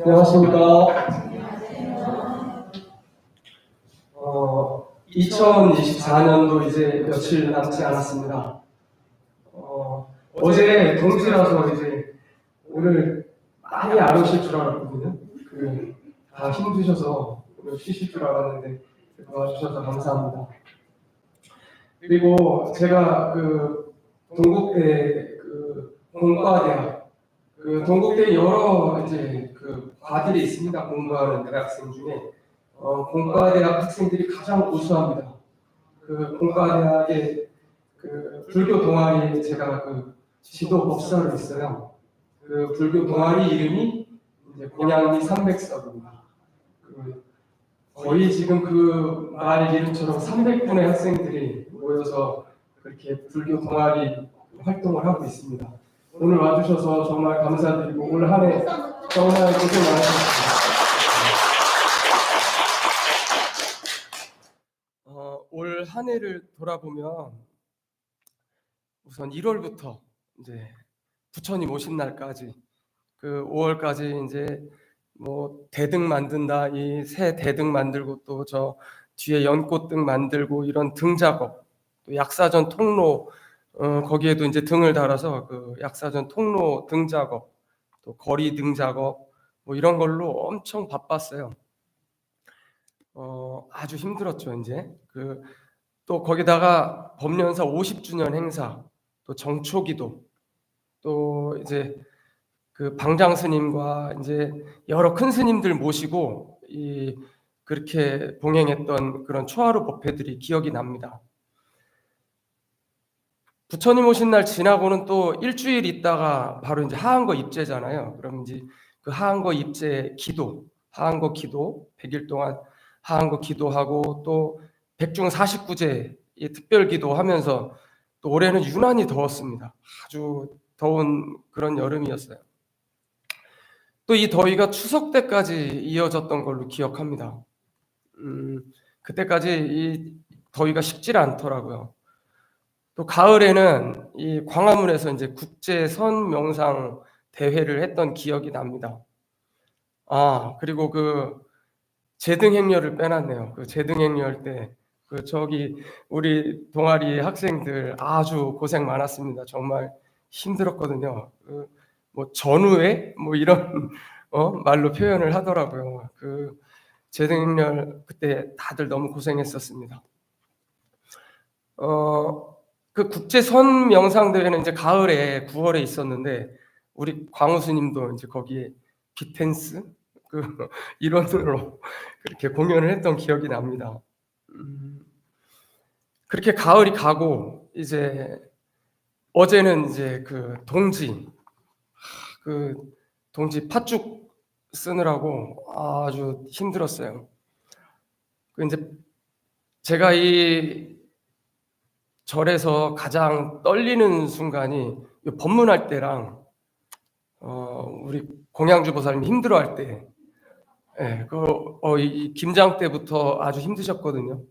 안녕하십니까. 어, 2024년도 이제 며칠 남지 않았습니다. 어, 어제 동지라서 이제 오늘 많이 안 오실 줄 알았거든요. 그, 다 힘드셔서 오늘 쉬실 줄 알았는데 도와주셔서 감사합니다. 그리고 제가 그 동국대 그 공과대학 그 동국대 여러 이제 그 과들이 있습니다. 공부하는 대학생 중에 어, 공과대학 학생들이 가장 우수합니다. 그 공과대학의 그 불교 동아리에 제가 그 지도 법사로 있어요. 그 불교 동아리 이름이 이제 곤양리 300석입니다. 그 거의 지금 그 말 이름처럼 300분의 학생들이 모여서 그렇게 불교 동아리 활동을 하고 있습니다. 오늘 와주셔서 정말 감사드리고 올 한해 정말 고생 많으셨습니다. 어, 올 한 해를 돌아보면 우선 1월부터 이제 부처님 오신 날까지 그 5월까지 이제 뭐 대등 만든다 이 새 대등 만들고 또 저 뒤에 연꽃등 만들고 이런 등 작업 또 약사전 통로 어, 거기에도 이제 등을 달아서 그 약사전 통로 등 작업 또 거리 등 작업 뭐 이런 걸로 엄청 바빴어요. 어, 아주 힘들었죠 이제 그 또 거기다가 법련사 50주년 행사 또 정초기도 또 이제 그 방장 스님과 이제 여러 큰 스님들 모시고 이 그렇게 봉행했던 그런 초하루 법회들이 기억이 납니다. 부처님 오신 날 지나고는 또 일주일 있다가 바로 이제 하한거 입제잖아요. 그럼 이제 그 하한거 입제 기도, 하한거 기도 100일 동안 하한거 기도하고 또 백중 49제 이 특별 기도하면서 또 올해는 유난히 더웠습니다. 아주 더운 그런 여름이었어요. 또 이 더위가 추석 때까지 이어졌던 걸로 기억합니다. 음, 그때까지 이 더위가 식질 않더라고요. 또 가을에는 이 광화문에서 이제 국제 선 명상 대회를 했던 기억이 납니다. 아 그리고 그 제등 행렬을 빼놨네요. 그 제등 행렬 때 그 저기 우리 동아리 학생들 아주 고생 많았습니다. 정말 힘들었거든요. 그 뭐 전후회 뭐 이런 어, 말로 표현을 하더라고요. 그 제등 행렬 그때 다들 너무 고생했었습니다. 어, 그 국제 선 명상 대회는 이제 가을에 9월에 있었는데 우리 광우 스님도 이제 거기에 비텐스 그 일원으로 그렇게 공연을 했던 기억이 납니다. 음, 그렇게 가을이 가고 이제 어제는 이제 그 동지 그 동지 팥죽 쓰느라고 아주 힘들었어요. 그 이제 제가 이 절에서 가장 떨리는 순간이 이 법문할 때랑 어 우리 공양주 보살님 힘들어할 때, 예, 그 어, 이 김장 때부터 아주 힘드셨거든요.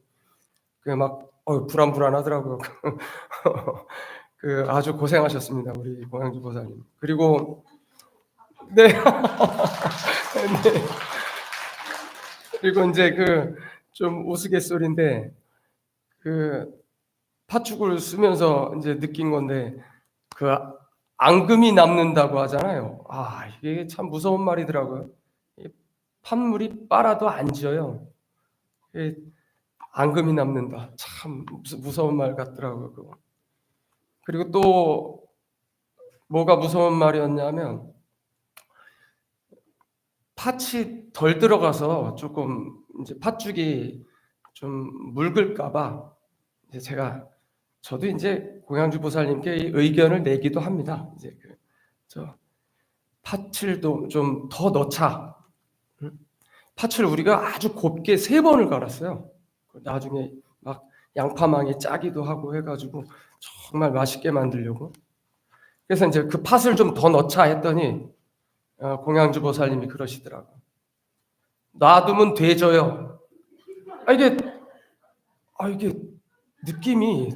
그막 어, 불안불안하더라고요. 그 아주 고생하셨습니다, 우리 공양주 보살님. 그리고 네. 네. 그리고 이제 그 좀 우스갯소리인데 그 팥죽을 쓰면서 이제 느낀 건데 그 앙금이 남는다고 하잖아요. 아 이게 참 무서운 말이더라고요. 팥물이 빨아도 안 지어요. 앙금이 남는다. 참 무서운 말 같더라고요. 그거. 그리고 또 뭐가 무서운 말이었냐면 팥이 덜 들어가서 조금 이제 팥죽이 좀 묽을까봐 제가 저도 이제 고양주 보살님께 의견을 내기도 합니다. 이제 그저 팥을 좀더 넣자. 팥을 우리가 아주 곱게 세 번을 갈았어요. 나중에 막 양파망에 짜기도 하고 해가지고 정말 맛있게 만들려고. 그래서 이제 그 팥을 좀 더 넣자 했더니 어, 공양주 보살님이 그러시더라고. 놔두면 되져요. 아 이게 아 이게 느낌이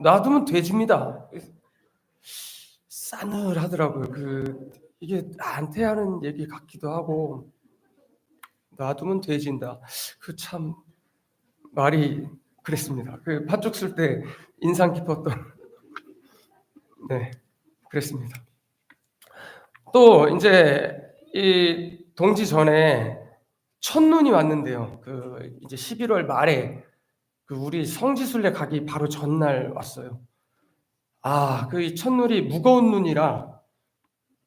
놔두면 돼집니다. 싸늘하더라고요. 그 이게 나한테 하는 얘기 같기도 하고 놔두면 돼진다. 그 참 말이 그랬습니다. 그 팥죽 쓸 때 인상 깊었던 네 그랬습니다. 또 이제 이 동지 전에 첫눈이 왔는데요. 그 이제 11월 말에 그 우리 성지순례 가기 바로 전날 왔어요. 아, 그이 첫눈이 무거운 눈이라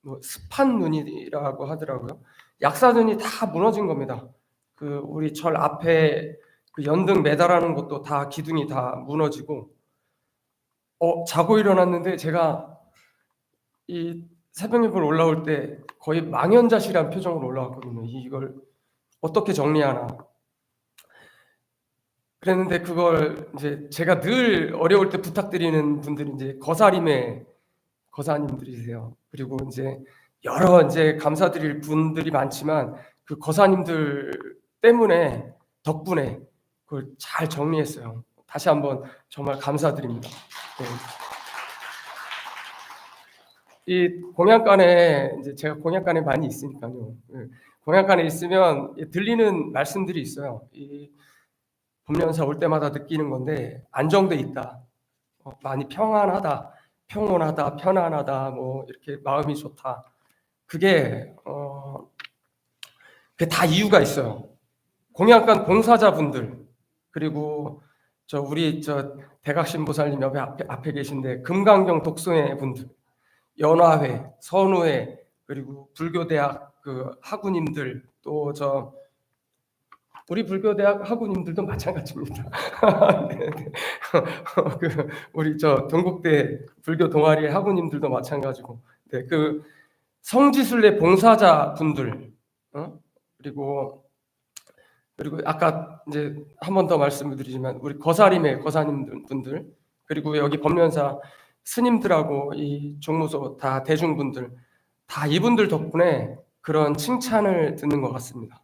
뭐 습한 눈이라고 하더라고요. 약사눈이 다 무너진 겁니다. 그 우리 절 앞에 그 연등 매달하는 것도 다 기둥이 다 무너지고 어 자고 일어났는데 제가 이 새벽녘을 올라올 때 거의 망연자실한 표정으로 올라왔거든요. 이걸 어떻게 정리하나. 그랬는데 그걸 이제 제가 늘 어려울 때 부탁드리는 분들이 이제 거사림의 거사님들이세요. 그리고 이제 여러 이제 감사드릴 분들이 많지만 그 거사님들 때문에 덕분에 그걸 잘 정리했어요. 다시 한번 정말 감사드립니다. 네. 이 공양간에 이제 제가 공양간에 많이 있으니까요. 예, 공양간에 있으면 들리는 말씀들이 있어요. 이 법련사 올 때마다 느끼는 건데 안정돼 있다, 어, 많이 평안하다, 평온하다, 편안하다, 뭐 이렇게 마음이 좋다. 그게 어, 그게 다 이유가 있어요. 공양간 봉사자분들 그리고 저 우리 저 대각신보살님 옆에 앞에, 앞에 계신데 금강경 독성회 분들 연화회, 선우회 그리고 불교대학 그 학우님들 또저 우리 불교대학 학우님들도 마찬가지입니다. 네, 네. 그 우리 저 동국대 불교 동아리 학우님들도 마찬가지고 네, 그 성지순례 봉사자 분들 어? 그리고 그리고 아까 이제 한 번 더 말씀을 드리지만 우리 거사림의 거사님 분들 그리고 여기 법련사 스님들하고 이 종무소 다 대중분들 다 이분들 덕분에 그런 칭찬을 듣는 것 같습니다.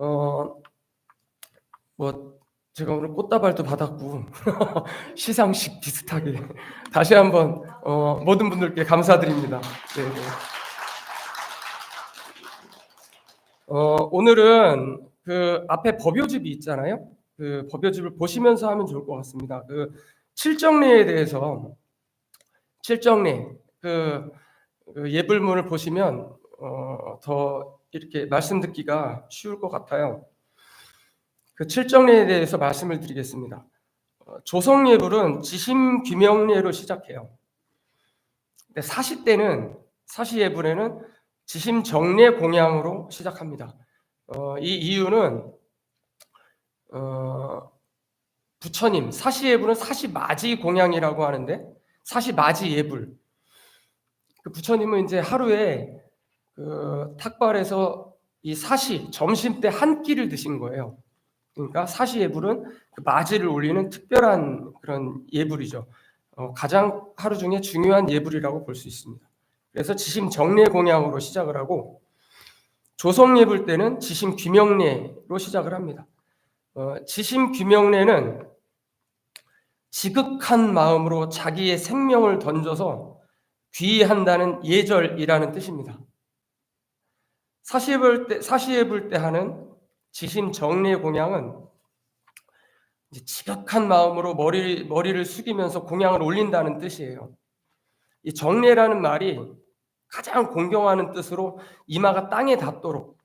어, 뭐 제가 오늘 꽃다발도 받았고 시상식 비슷하게 다시 한번 어, 모든 분들께 감사드립니다. 네, 네. 어, 오늘은 그 앞에 법요집이 있잖아요. 그 법요집을 보시면서 하면 좋을 것 같습니다. 그 칠정례에 대해서 칠정례 그, 그 예불문을 보시면 어, 더 이렇게 말씀 듣기가 쉬울 것 같아요. 그 칠정례에 대해서 말씀을 드리겠습니다. 어, 조성예불은 지심 귀명례로 시작해요. 근데 40대는 사시예불에는 지심 정례 공양으로 시작합니다. 어, 이 이유는 어, 부처님 사시예불은 사시맞이 공양이라고 하는데 사시맞이 예불 그 부처님은 이제 하루에 그 탁발에서 이 사시 점심 때 한 끼를 드신 거예요. 그러니까 사시 예불은 그 맞이를 올리는 특별한 그런 예불이죠. 어, 가장 하루 중에 중요한 예불이라고 볼 수 있습니다. 그래서 지심 정례 공양으로 시작을 하고 조성 예불 때는 지심 귀명례로 시작을 합니다. 어, 지심 귀명례는 지극한 마음으로 자기의 생명을 던져서 귀의한다는 예절이라는 뜻입니다. 사시예불 때 사시예불 때 하는 지심 정례 공양은 지극한 마음으로 머리 머리를 숙이면서 공양을 올린다는 뜻이에요. 이 정례라는 말이 가장 공경하는 뜻으로 이마가 땅에 닿도록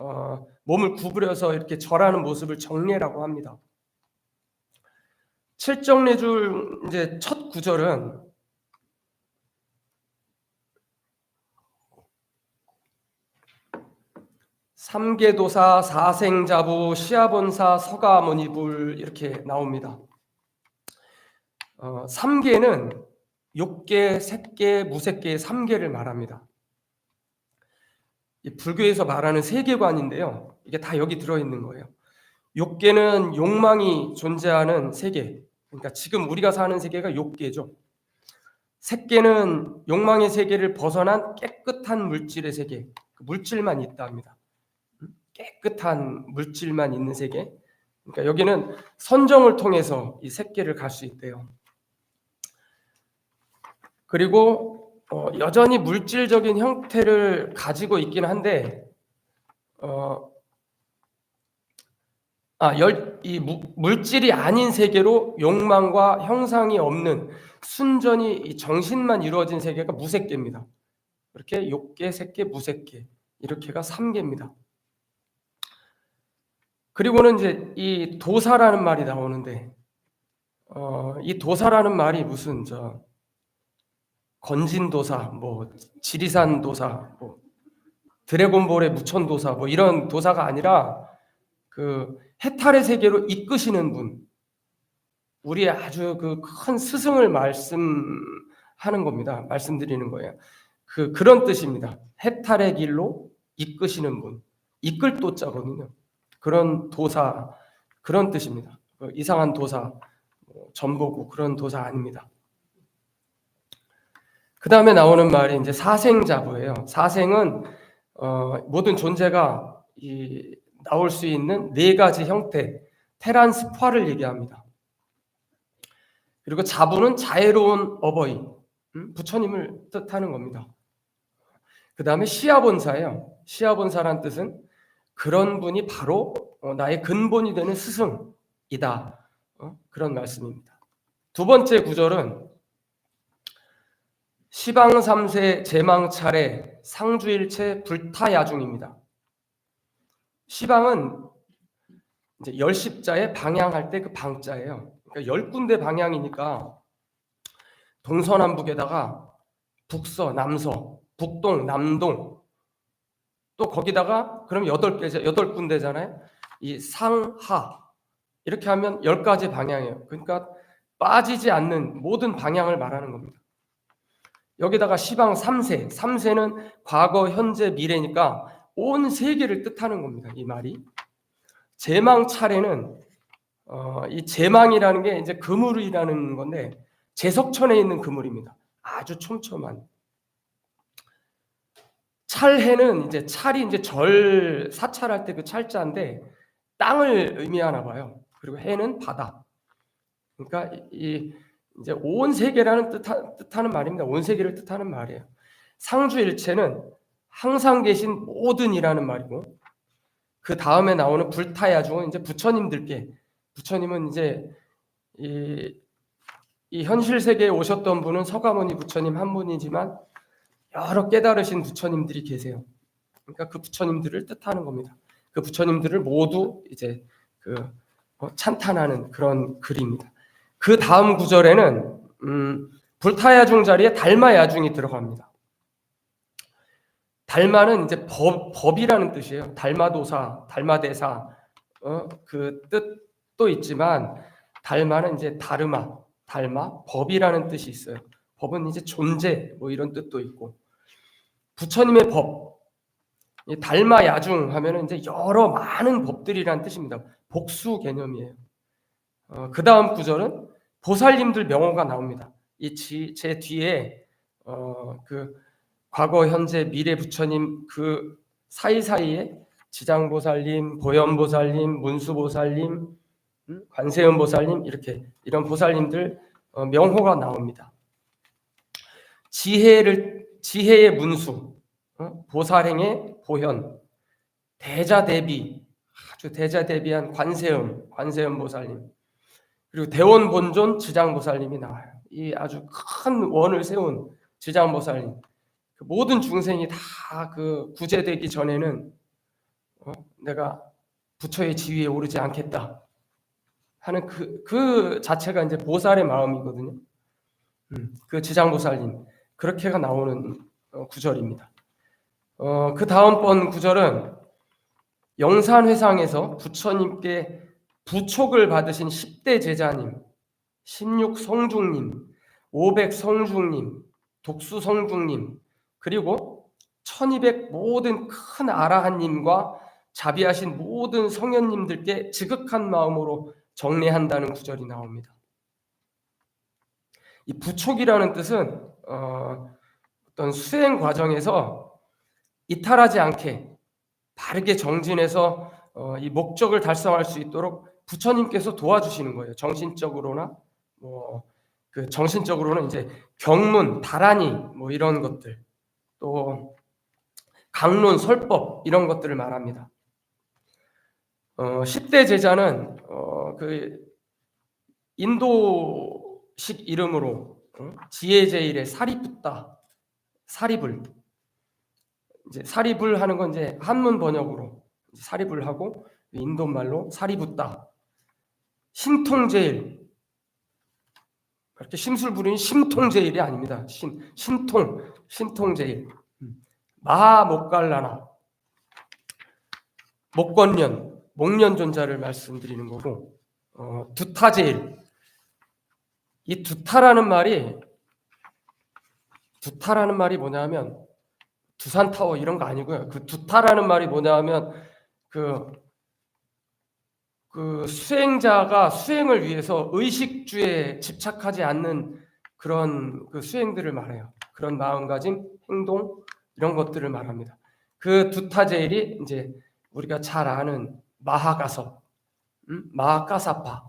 어, 몸을 구부려서 이렇게 절하는 모습을 정례라고 합니다. 칠정례줄 이제 첫 구절은 삼계도사 사생자부 시아본사 서가모니불 이렇게 나옵니다. 어, 삼계는 욕계, 색계, 무색계, 삼계를 말합니다. 이 불교에서 말하는 세계관인데요. 이게 다 여기 들어 있는 거예요. 욕계는 욕망이 존재하는 세계. 그러니까 지금 우리가 사는 세계가 욕계죠. 색계는 욕망의 세계를 벗어난 깨끗한 물질의 세계. 그 물질만 있다 합니다. 깨끗한 물질만 있는 세계. 그러니까 여기는 선정을 통해서 이 색계를 갈 수 있대요. 그리고 어, 여전히 물질적인 형태를 가지고 있긴 한데 어, 아, 열, 이 무, 물질이 아닌 세계로 욕망과 형상이 없는 순전히 이 정신만 이루어진 세계가 무색계입니다. 이렇게 욕계, 색계, 무색계 이렇게가 삼계입니다. 그리고는 이제 이 도사라는 말이 나오는데 어, 이 도사라는 말이 무슨 저 건진 도사, 뭐 지리산 도사, 뭐 드래곤볼의 무천 도사, 뭐 이런 도사가 아니라 그 해탈의 세계로 이끄시는 분, 우리의 아주 그 큰 스승을 말씀하는 겁니다. 말씀드리는 거예요. 그 그런 뜻입니다. 해탈의 길로 이끄시는 분, 이끌 도자거든요. 그런 도사 그런 뜻입니다. 그 이상한 도사, 뭐 전보고 그런 도사 아닙니다. 그 다음에 나오는 말이 이제 사생자부예요. 사생은 어, 모든 존재가 이, 나올 수 있는 네 가지 형태, 테란스파를 얘기합니다. 그리고 자부는 자애로운 어버이, 음? 부처님을 뜻하는 겁니다. 그 다음에 시아본사예요. 시아본사란 뜻은 그런 분이 바로 어, 나의 근본이 되는 스승이다. 어? 그런 말씀입니다. 두 번째 구절은 시방 삼세 제망 차례 상주일체 불타야중입니다. 시방은 이제 열 십자에 방향할 때 그 방자예요. 그러니까 열 군데 방향이니까 동서남북에다가 북서, 남서, 북동, 남동 또 거기다가 그럼 여덟 개 여덟 군데잖아요. 이 상하 이렇게 하면 열 가지 방향이에요. 그러니까 빠지지 않는 모든 방향을 말하는 겁니다. 여기다가 시방 3세, 3세는 과거, 현재, 미래니까 온 세계를 뜻하는 겁니다. 이 말이. 제망 차례는 어, 이 제망이라는 게 이제 그물이라는 건데 제석천에 있는 그물입니다. 아주 촘촘한. 찰해는 이제 찰이 이제 절 사찰할 때 그 찰자인데 땅을 의미하나 봐요. 그리고 해는 바다. 그러니까 이 이제 온 세계라는 뜻하, 뜻하는 말입니다. 온 세계를 뜻하는 말이에요. 상주일체는 항상 계신 모든이라는 말이고 그 다음에 나오는 불타야중은 이제 부처님들께 부처님은 이제 이, 이 현실 세계에 오셨던 분은 서가모니 부처님 한 분이지만 여러 깨달으신 부처님들이 계세요. 그러니까 그 부처님들을 뜻하는 겁니다. 그 부처님들을 모두 이제 그 어, 찬탄하는 그런 글입니다. 그 다음 구절에는 음, 불타야중 자리에 달마야중이 들어갑니다. 달마는 이제 법, 법이라는 뜻이에요. 달마도사, 달마대사 어, 그 뜻도 있지만 달마는 이제 다르마, 달마, 법이라는 뜻이 있어요. 법은 이제 존재 뭐 이런 뜻도 있고 부처님의 법, 달마 야중 하면은 이제 여러 많은 법들이라는 뜻입니다. 복수 개념이에요. 어, 그 다음 구절은 보살님들 명호가 나옵니다. 이제 뒤에 어, 그 과거, 현재, 미래 부처님 그 사이사이에 지장보살님, 보현보살님, 문수보살님, 음, 관세음보살님 이렇게 이런 보살님들 어, 명호가 나옵니다. 지혜를 지혜의 문수, 어, 보살행의 보현, 대자 대비 아주 대자 대비한 관세음, 관세음 보살님, 그리고 대원 본존 지장 보살님이 나와요. 이 아주 큰 원을 세운 지장 보살님. 그 모든 중생이 다 그 구제되기 전에는 어, 내가 부처의 지위에 오르지 않겠다 하는 그, 그 자체가 이제 보살의 마음이거든요. 음, 그 지장보살님 그렇게가 나오는 어, 구절입니다. 어, 그 다음번 구절은 영산회상에서 부처님께 부촉을 받으신 10대 제자님, 16 성중님, 500 성중님, 독수 성중님, 그리고 1200 모든 큰 아라한님과 자비하신 모든 성현님들께 지극한 마음으로 정례한다는 구절이 나옵니다. 이 부촉이라는 뜻은 어, 어떤 수행 과정에서 이탈하지 않게 바르게 정진해서 어, 이 목적을 달성할 수 있도록 부처님께서 도와주시는 거예요. 정신적으로나 뭐 그 정신적으로는 이제 경문, 다란이 뭐 이런 것들 또 강론, 설법 이런 것들을 말합니다. 어, 10대 제자는 어, 그 인도식 이름으로 어? 지혜 제일의 사리붓다, 사리불. 이제 사리불 하는 건 이제 한문 번역으로 사리불 하고 인도 말로 사리붓다, 신통제일. 그렇게 심술 부리는 심통제일이 아닙니다. 신 신통 신통제일. 마하목갈라나. 목권년 목련존자를 말씀드리는 거고 어, 두타제일 이 두타라는 말이 두타라는 말이 뭐냐면 두산 타워 이런 거 아니고요. 그 두타라는 말이 뭐냐면 그, 그 수행자가 수행을 위해서 의식주에 집착하지 않는 그런 그 수행들을 말해요. 그런 마음가짐, 행동 이런 것들을 말합니다. 그 두타제일이 이제 우리가 잘 아는 마하가섭, 음? 마하가사파,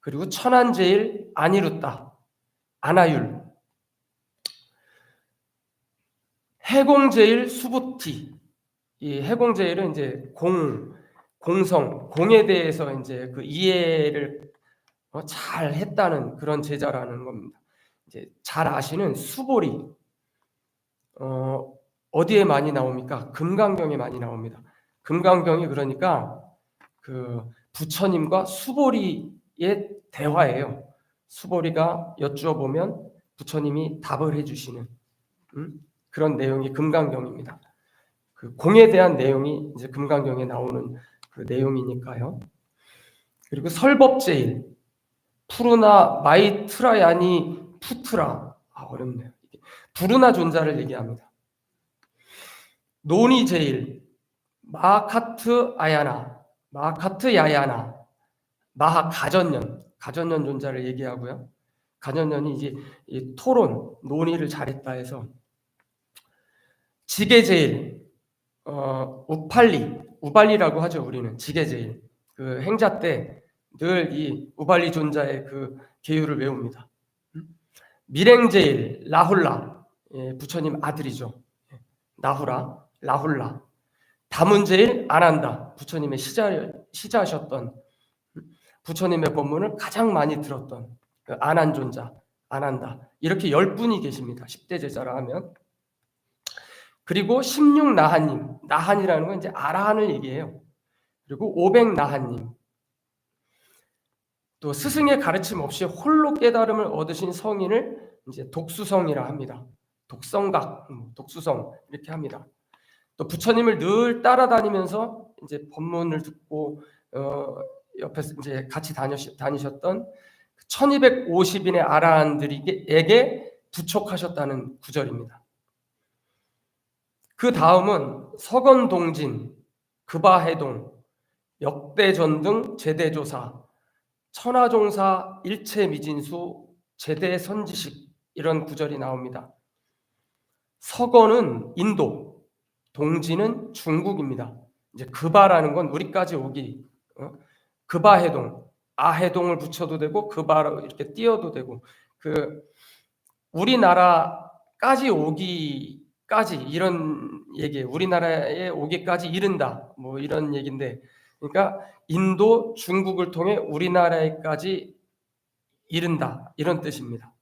그리고 천안제일 아니루따, 아나율, 해공제일 수부티. 이 해공제일은 이제 공, 공성, 공에 대해서 이제 그 이해를 어, 잘 했다는 그런 제자라는 겁니다. 이제 잘 아시는 수보리. 어, 어디에 많이 나옵니까? 금강경에 많이 나옵니다. 금강경이 그러니까 그 부처님과 수보리의 대화예요. 수보리가 여쭈어 보면 부처님이 답을 해주시는 음? 그런 내용이 금강경입니다. 그 공에 대한 내용이 이제 금강경에 나오는 그 내용이니까요. 그리고 설법제일 푸르나 마이트라야니 푸트라 아 어렵네요. 부르나 존자를 얘기합니다. 노니 제일 마카트 아야나 마카트 야야나 마하 가전년 가전년 존자를 얘기하고요. 가전년이 이제 이 토론 논의를 잘했다 해서 지게제일 어, 우팔리 우발리라고 하죠 우리는 지게제일 그 행자 때 늘 이 우발리 존자의 그 계율을 외웁니다. 음? 밀행제일 라훌라 예, 부처님 아들이죠. 예, 나후라 라훌라 다문제일 아난다 부처님의 시자 시자셨던 음? 부처님의 법문을 가장 많이 들었던 그 아난 존자 아난다 이렇게 열 분이 계십니다. 10대 제자라 하면 그리고 16 나한님, 나한이라는 건 이제 아라한을 얘기해요. 그리고 500 나한님. 또 스승의 가르침 없이 홀로 깨달음을 얻으신 성인을 이제 독수성이라 합니다. 독성각, 음, 독수성 이렇게 합니다. 또 부처님을 늘 따라다니면서 이제 법문을 듣고 어, 옆에서 이제 같이 다니셨, 다니셨던 1250인의 아라한들에게 부촉하셨다는 구절입니다. 그 다음은 서건동진, 급아해동, 역대전 등 제대조사, 천하종사, 일체미진수, 제대선지식 이런 구절이 나옵니다. 서건은 인도, 동진은 중국입니다. 이제 급아라는 건 우리까지 오기, 어? 급아해동, 아해동을 붙여도 되고 급아로 이렇게 띄어도 되고 그 우리나라까지 오기 까지 이런 얘기 우리나라에 오기까지 이른다 뭐 이런 얘기인데 그러니까 인도 중국을 통해 우리나라에까지 이른다 이런 뜻입니다.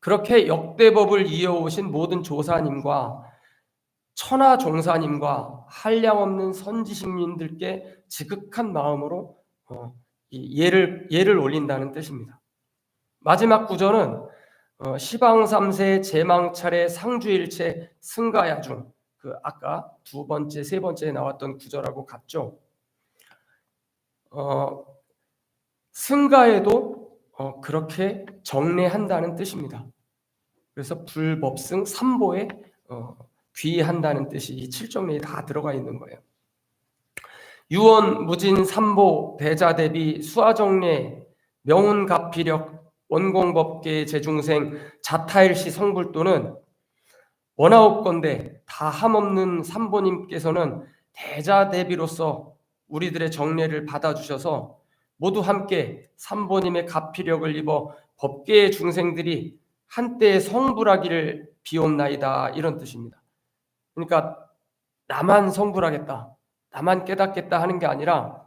그렇게 역대법을 이어오신 모든 조사님과 천하 종사님과 한량 없는 선지식민들께 지극한 마음으로 어, 예를 예를 올린다는 뜻입니다. 마지막 구절은 어, 시방 3세 제망차례 상주일체 승가야중 그 아까 두 번째 세 번째에 나왔던 구절하고 같죠. 어, 승가에도 어, 그렇게 정례한다는 뜻입니다. 그래서 불법승 삼보에 어, 귀한다는 뜻이 이 칠정례에 다 들어가 있는 거예요. 유언 무진 삼보 대자 대비 수화정례 명운갑피력 원공법계 재중생 자타일시 성불도는 원하옵건대 다 함없는 삼보님께서는 대자 대비로서 우리들의 정례를 받아주셔서 모두 함께 삼보님의 가피력을 입어 법계의 중생들이 한때 성불하기를 비옵나이다 이런 뜻입니다. 그러니까 나만 성불하겠다, 나만 깨닫겠다 하는 게 아니라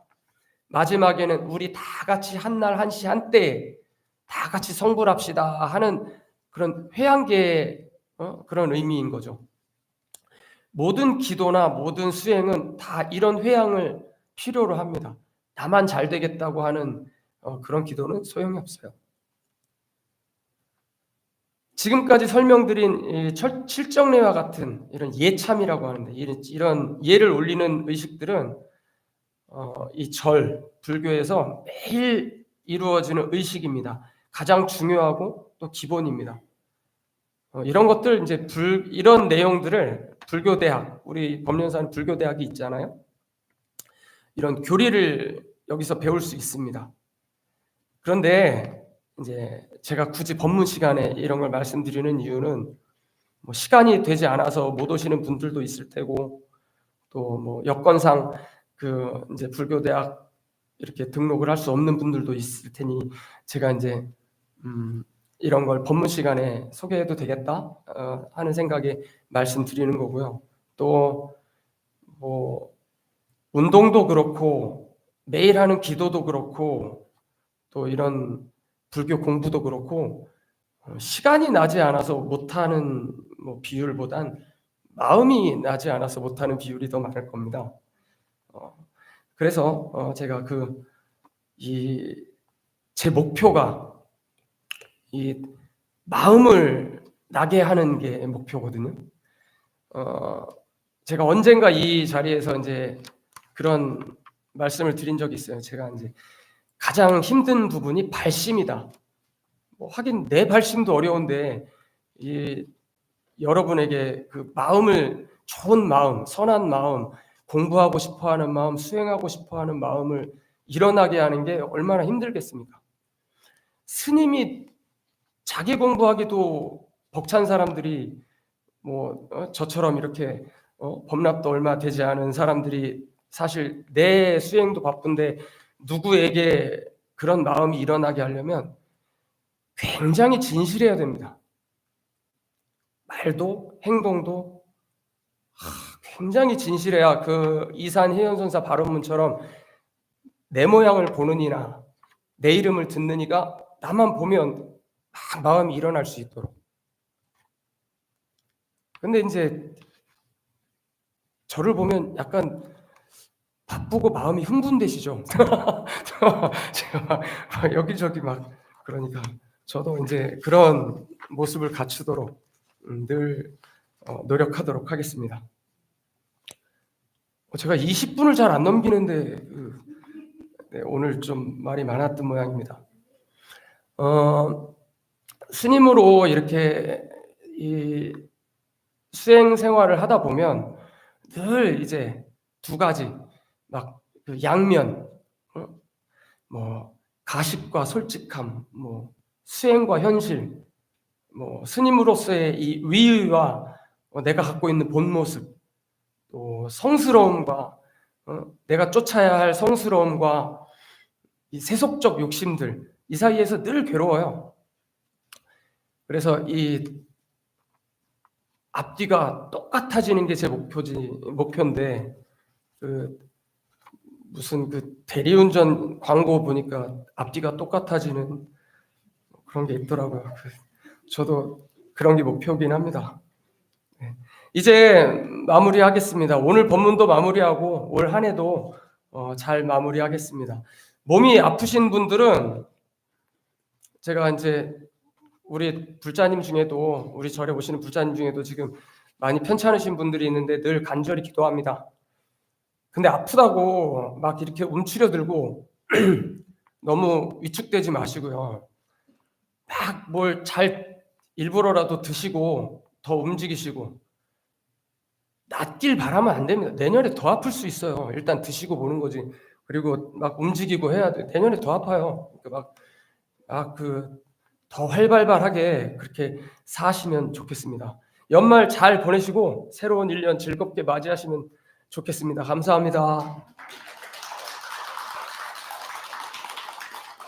마지막에는 우리 다 같이 한 날 한 시 한때 다 같이 성불합시다 하는 그런 회양계의 어? 그런 의미인 거죠. 모든 기도나 모든 수행은 다 이런 회양을 필요로 합니다. 나만 잘 되겠다고 하는 어, 그런 기도는 소용이 없어요. 지금까지 설명드린 칠정례와 같은 이런 예참이라고 하는데 이런, 이런 예를 올리는 의식들은 어, 이 절, 불교에서 매일 이루어지는 의식입니다. 가장 중요하고 또 기본입니다. 어, 이런 것들 이제 불 이런 내용들을 불교 대학 우리 법륜사는 불교 대학이 있잖아요. 이런 교리를 여기서 배울 수 있습니다. 그런데 이제 제가 굳이 법문 시간에 이런 걸 말씀드리는 이유는 뭐 시간이 되지 않아서 못 오시는 분들도 있을 테고 또 뭐 여건상 그 이제 불교 대학 이렇게 등록을 할 수 없는 분들도 있을 테니 제가 이제 음 이런 걸 법문 시간에 소개해도 되겠다 어, 하는 생각에 말씀드리는 거고요. 또 뭐 운동도 그렇고 매일 하는 기도도 그렇고 또 이런 불교 공부도 그렇고 어, 시간이 나지 않아서 못하는 뭐 비율보단 마음이 나지 않아서 못하는 비율이 더 많을 겁니다. 어, 그래서 어, 제가 그 이 제 목표가 이 마음을 나게 하는 게 목표거든요. 어, 제가 언젠가 이 자리에서 이제 그런 말씀을 드린 적이 있어요. 제가 이제 가장 힘든 부분이 발심이다. 뭐 하긴 내 발심도 어려운데 이 여러분에게 그 마음을 좋은 마음, 선한 마음, 공부하고 싶어 하는 마음, 수행하고 싶어 하는 마음을 일어나게 하는 게 얼마나 힘들겠습니까? 스님이 자기 공부하기도 벅찬 사람들이 뭐 어, 저처럼 이렇게 어, 범납도 얼마 되지 않은 사람들이 사실 내 수행도 바쁜데 누구에게 그런 마음이 일어나게 하려면 굉장히 진실해야 됩니다. 말도 행동도 하, 굉장히 진실해야 그 이산 해연선사 발언문처럼 내 모양을 보는 이나 내 이름을 듣는 이가 나만 보면 막 마음이 일어날 수 있도록. 근데 이제 저를 보면 약간 바쁘고 마음이 흥분되시죠? 제가 막 여기저기 막 그러니까 저도 이제 그런 모습을 갖추도록 음, 늘 어, 노력하도록 하겠습니다. 어, 제가 20분을 잘 안 넘기는데 그, 네, 오늘 좀 말이 많았던 모양입니다. 어, 스님으로 이렇게 이 수행 생활을 하다 보면 늘 이제 두 가지 막 그 양면, 어? 뭐 가식과 솔직함, 뭐 수행과 현실, 뭐 스님으로서의 이 위의와 어, 내가 갖고 있는 본 모습, 또 성스러움과 어, 내가 쫓아야 할 성스러움과 이 세속적 욕심들 이 사이에서 늘 괴로워요. 그래서 이 앞뒤가 똑같아지는 게 제 목표지 목표인데 그 무슨 그 대리운전 광고 보니까 앞뒤가 똑같아지는 그런 게 있더라고요. 그 저도 그런 게 목표긴 합니다. 네. 이제 마무리하겠습니다. 오늘 본문도 마무리하고 올 한 해도 어, 잘 마무리하겠습니다. 몸이 아프신 분들은 제가 이제 우리 불자님 중에도 우리 절에 오시는 불자님 중에도 지금 많이 편찮으신 분들이 있는데 늘 간절히 기도합니다. 근데 아프다고 막 이렇게 움츠려 들고 너무 위축되지 마시고요. 막 뭘 잘 일부러라도 드시고 더 움직이시고 낫길 바라면 안 됩니다. 내년에 더 아플 수 있어요. 일단 드시고 보는 거지. 그리고 막 움직이고 해야 돼. 내년에 더 아파요. 막그 더 활발하게 그렇게 사시면 좋겠습니다. 연말 잘 보내시고 새로운 1년 즐겁게 맞이하시면 좋겠습니다. 감사합니다.